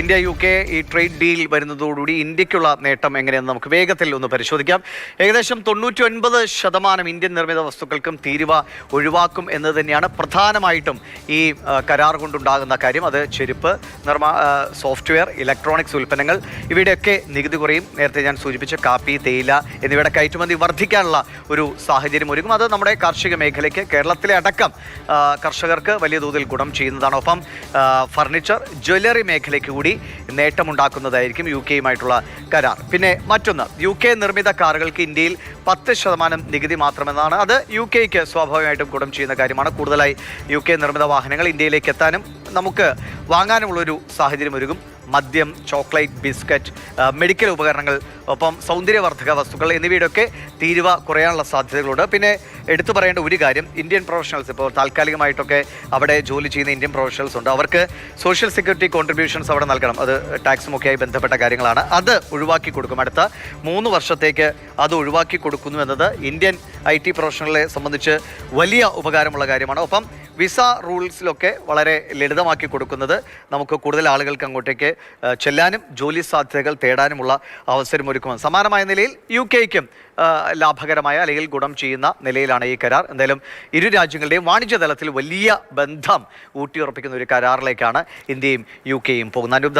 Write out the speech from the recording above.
India U K ഈ trade deal വരുന്നതോടുകൂടി ഇന്ത്യക്കുള്ള നേട്ടം എങ്ങനെയെന്ന് നമുക്ക് വേഗത്തിൽ ഒന്ന് പരിശോധിക്കാം. ഏകദേശം തൊണ്ണൂറ്റി ഒൻപത് ശതമാനം ഇന്ത്യൻ നിർമ്മിത വസ്തുക്കൾക്കും തീരുവ ഒഴിവാക്കും എന്ന് തന്നെയാണ് പ്രധാനമായിട്ടും ഈ കരാർ കൊണ്ടുണ്ടാകുന്ന കാര്യം. അത് ചെരുപ്പ് നിർമ്മാ സോഫ്റ്റ്വെയർ ഇലക്ട്രോണിക്സ് ഉൽപ്പന്നങ്ങൾ ഇവയുടെയൊക്കെ നികുതി കുറയും. നേരത്തെ ഞാൻ സൂചിപ്പിച്ച കാപ്പി തേയില എന്നിവയുടെ കയറ്റുമതി വർദ്ധിക്കാനുള്ള ഒരു സാഹചര്യം ഒരുക്കും. അത് നമ്മുടെ കാർഷിക മേഖലയ്ക്ക് കേരളത്തിലെ അടക്കം കർഷകർക്ക് വലിയ തോതിൽ ഗുണം ചെയ്യുന്നതാണ്. ഒപ്പം ഫർണിച്ചർ ജ്വല്ലറി മേഖലയ്ക്ക് കൂടി നേട്ടമുണ്ടാക്കുന്നതായിരിക്കും യു കെയുമായിട്ടുള്ള കരാർ. പിന്നെ മറ്റൊന്ന് യു കെ നിർമ്മിത കാറുകൾക്ക് ഇന്ത്യയിൽ പത്ത് ശതമാനം നികുതി മാത്രമെന്നാണ്. അത് യു കെക്ക് സ്വാഭാവികമായിട്ടും ഗുണം ചെയ്യുന്ന കാര്യമാണ്. കൂടുതലായി യു കെ നിർമ്മിത വാഹനങ്ങൾ ഇന്ത്യയിലേക്ക് എത്താനും നമുക്ക് വാങ്ങാനുമുള്ളൊരു സാഹചര്യം ഒരുക്കും മദ്യം ചോക്ലേറ്റ് ബിസ്ക്കറ്റ് മെഡിക്കൽ ഉപകരണങ്ങൾ ഒപ്പം സൗന്ദര്യവർദ്ധക വസ്തുക്കൾ എന്നിവയുടെയൊക്കെ തീരുവ കുറയാനുള്ള സാധ്യതകളുണ്ട്. പിന്നെ എടുത്തു പറയേണ്ട ഒരു കാര്യം ഇന്ത്യൻ പ്രൊഫഷണൽസ് ഇപ്പോൾ താൽക്കാലികമായിട്ടൊക്കെ അവിടെ ജോലി ചെയ്യുന്ന ഇന്ത്യൻ പ്രൊഫഷണൽസ് ഉണ്ട്. അവർക്ക് സോഷ്യൽ സെക്യൂരിറ്റി കോൺട്രിബ്യൂഷൻസ് അവിടെ നൽകണം. അത് ടാക്സുമൊക്കെയായി ബന്ധപ്പെട്ട കാര്യങ്ങളാണ്. അത് ഒഴിവാക്കി കൊടുക്കും. അടുത്ത മൂന്ന് വർഷത്തേക്ക് അത് ഒഴിവാക്കി കൊടുക്കുന്നു എന്നത് ഇന്ത്യൻ ഐ ടി സംബന്ധിച്ച് വലിയ ഉപകാരമുള്ള കാര്യമാണ്. ഒപ്പം വിസ റൂൾസിലൊക്കെ വളരെ ലളിതമാക്കി കൊടുക്കുന്നത് നമുക്ക് കൂടുതൽ ആളുകൾക്ക് അങ്ങോട്ടേക്ക് ചെല്ലാനും ജോലി സാധ്യതകൾ തേടാനുമുള്ള അവസരം ഒരുക്കുമെന്ന്. സമാനമായ നിലയിൽ യു കെക്കും ലാഭകരമായ അല്ലെങ്കിൽ ഗുണം ചെയ്യുന്ന നിലയിലാണ് ഈ കരാർ. എന്തായാലും ഇരു രാജ്യങ്ങളുടെയും വാണിജ്യ തലത്തിൽ വലിയ ബന്ധം ഊട്ടിയുറപ്പിക്കുന്ന ഒരു കരാറിലേക്കാണ് ഇന്ത്യയും യു കെയും പോകുന്നത്.